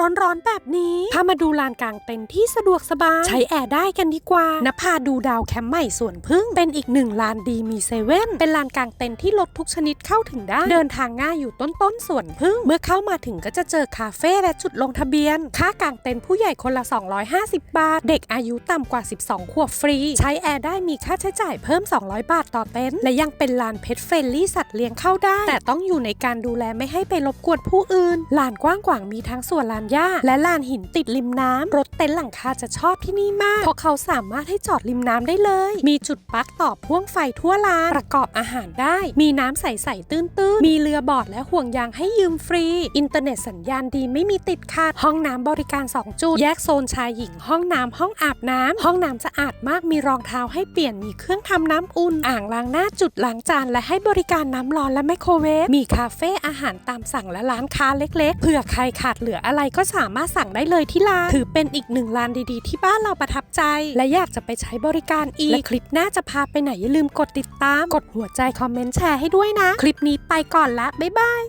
ร้อนๆแบบนี้ พามาดูลานกลางเต็นท์ที่สะดวกสบาย ใช้แอร์ได้กันดีกว่านภาดูดาวแคมป์ใหม่สวนพึ่ง เป็นอีกหนึ่งลานดีมีเซเว่น เป็นลานกลางเต็นท์ที่รถทุกชนิดเข้าถึงได้ เดินทางง่ายอยู่ต้นๆสวนพึ่ง เมื่อเข้ามาถึงก็จะเจอคาเฟ่และจุดลงทะเบียน ค่ากลางเต็นท์ผู้ใหญ่คนละ 250 บาท เด็กอายุต่ำกว่า 12 ขวบฟรี ใช้แอร์ได้มีค่าใช้จ่ายเพิ่ม 200 บาทต่อเต็นท์และยังเป็นลานเพ t เฟรนลี่สัตว์เลี้ยงเข้าได้ แต่ต้องอยู่ในการดูแลไม่ให้ไปรบกวนผู้อื่นลานกว้างขวางมีทั้งส่วนลานหญ้า และลานหินติดริมน้ำรถเต็นท์หลังคาจะชอบที่นี่มาก เพราะเขาสามารถให้จอดริมน้ำได้เลย มีจุดปลั๊กต่อพ่วงไฟทั่วลานประกอบอาหารได้ มีน้ำใสๆตื้นๆ มีเรือบอร์ดและห่วงยางให้ยืมฟรี อินเทอร์เน็ตสัญญาณดีไม่มีติดขัดห้องน้ำบริการ 2 จุด แยกโซนชายหญิง ห้องน้ำห้องอาบน้ำห้องน้ำสะอาดมากมีรองเท้าให้เปลี่ยนมีเครื่องทำน้ำอุ่น อ่างล้างหน้าจุดล้างจานและให้บริการน้ำร้อนและไมโครเวฟมีคาเฟ่อาหารตามสั่งและร้านค้าเล็ก ๆเผื่อใครขาดเหลืออะไรก็ก็สามารถสั่งได้เลยที่ร้าน ถือเป็นอีกหนึ่งร้านดีๆ ที่บ้านเราประทับใจ และอยากจะไปใช้บริการอีก และคลิปหน้าจะพาไปไหนอย่าลืมกดติดตาม กดหัวใจคอมเมนต์แชร์ให้ด้วยนะ คลิปนี้ไปก่อนละบ๊ายบาย